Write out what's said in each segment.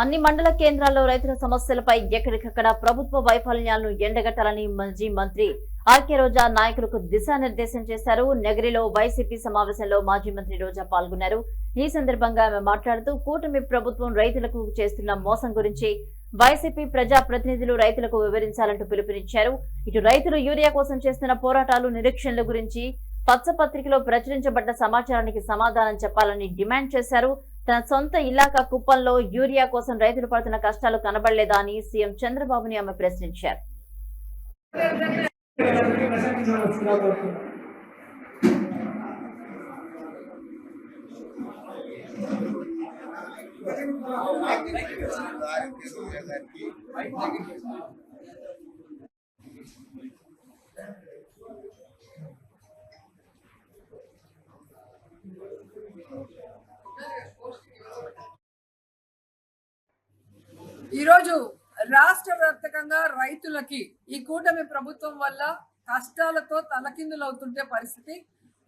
అన్ని మండల కేంద్రాల్లో రైతుల సమస్యలపై ఎక్కడికక్కడ ప్రభుత్వ వైఫల్యాలను ఎండగట్టాలని మాజీ మంత్రి ఆర్కే రోజా నాయకులకు దిశానిర్దేశం చేశారు. నగరిలో వైసీపీ సమావేశంలో మాజీ మంత్రి రోజా పాల్గొన్నారు. ఈ సందర్భంగా ఆమె మాట్లాడుతూ కూటమి ప్రభుత్వం రైతులకు చేస్తున్న మోసం గురించి వైసీపీ ప్రజా ప్రతినిధులు రైతులకు వివరించాలంటూ పిలుపునిచ్చారు. ఇటు రైతులు యూరియా కోసం చేస్తున్న పోరాటాలు నిరీక్షణల గురించి పచ్చపత్రికలో ప్రచురించబడ్డ సమాచారానికి సమాధానం చెప్పాలని డిమాండ్ చేశారు. తన సొంత ఇలాకా కుప్పంలో యూరియా కోసం రైతులు పడుతున్న కష్టాలు కనబడలేదా అని సీఎం చంద్రబాబుని ఆమె ప్రశ్నించారు. ఈరోజు రాష్ట్ర వ్యాప్తంగా రైతులకి ఈ కూటమి ప్రభుత్వం వల్ల కష్టాలతో తలకిందులవుతుంటే పరిస్థితి.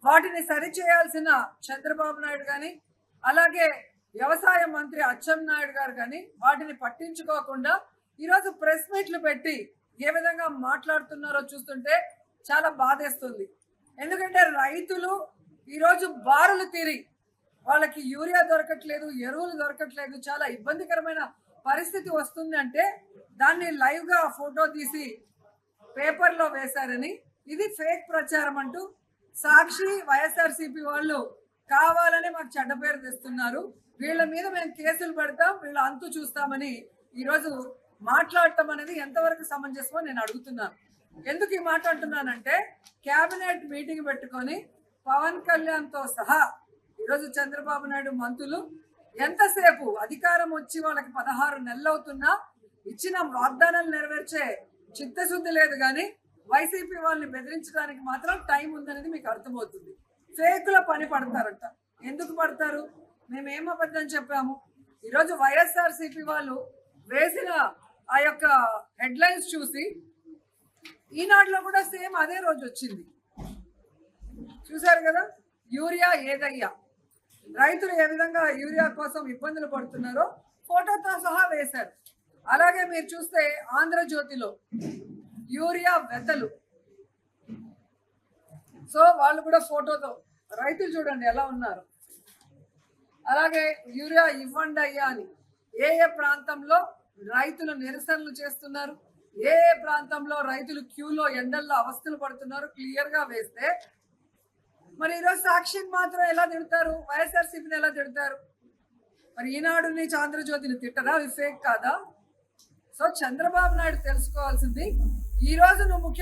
వాటిని సరిచేయాల్సిన చంద్రబాబు నాయుడు కానీ అలాగే వ్యవసాయ మంత్రి అచ్చెం నాయుడు గారు కానీ వాటిని పట్టించుకోకుండా ఈరోజు ప్రెస్ మీట్లు పెట్టి ఏ విధంగా మాట్లాడుతున్నారో చూస్తుంటే చాలా బాధేస్తుంది. ఎందుకంటే రైతులు ఈరోజు బారులు తీరి వాళ్ళకి యూరియా దొరకట్లేదు ఎరువులు దొరకట్లేదు చాలా ఇబ్బందికరమైన పరిస్థితి వస్తుందంటే దాన్ని లైవ్గా ఫోటో తీసి పేపర్లో వేశారని. ఇది ఫేక్ ప్రచారం అంటూ సాక్షి వైఎస్ఆర్సీపీ వాళ్ళు కావాలని మాకు చెడ్డ పేరు తెస్తున్నారు. వీళ్ళ మీద మేము కేసులు పెడతాం వీళ్ళ అంతు చూస్తామని ఈరోజు మాట్లాడటం అనేది ఎంతవరకు సమంజసమో నేను అడుగుతున్నాను. ఎందుకు ఈ మాట అంటున్నానంటే కేబినెట్ మీటింగ్ పెట్టుకొని పవన్ కళ్యాణ్తో సహా ఈరోజు చంద్రబాబు నాయుడు మంత్రులు ఎంతసేపు అధికారం వచ్చి వాళ్ళకి పదహారు నెలలు అవుతున్నా ఇచ్చిన వాగ్దానాలు నెరవేర్చే చిత్తశుద్ధి లేదు కానీ వైసీపీ వాళ్ళని బెదిరించడానికి మాత్రం టైం ఉందనేది మీకు అర్థమవుతుంది. ఫేకుల పని పడతారంట. ఎందుకు పడతారు? మేము ఏం అబద్ధం చెప్పాము? ఈరోజు వైఎస్ఆర్సీపీ వాళ్ళు వేసిన ఆ యొక్క హెడ్లైన్స్ చూసి ఈనాడులో కూడా సేమ్ అదే రోజు వచ్చింది. చూశారు కదా? యూరియా ఏదయ్యా? రైతులు ఏ విధంగా యూరియా కోసం ఇబ్బందులు పడుతున్నారో ఫోటోతో సహా వేశారు. అలాగే మీరు చూస్తే ఆంధ్రజ్యోతిలో యూరియా వెతలు సో వాళ్ళు కూడా ఫోటోతో రైతులు చూడండి ఎలా ఉన్నారు. అలాగే యూరియా ఇవ్వండి అయ్యా అని ఏ ఏ ప్రాంతంలో రైతులు నిరసనలు చేస్తున్నారు ఏ ఏ ప్రాంతంలో రైతులు క్యూలో ఎండల్లో అవస్థలు పడుతున్నారు క్లియర్గా వేస్తే మరి ఈరోజు సాక్షిని మాత్రం ఎలా తిడతారు? వైఎస్ఆర్సీపీని ఎలా తిడతారు? మరి ఈనాడుని ఆంధ్రజ్యోతిని తిట్టరా అది ఫేక్ కాదా? సో చంద్రబాబు నాయుడు తెలుసుకోవాల్సింది ఈ రోజు నువ్వు ముఖ్య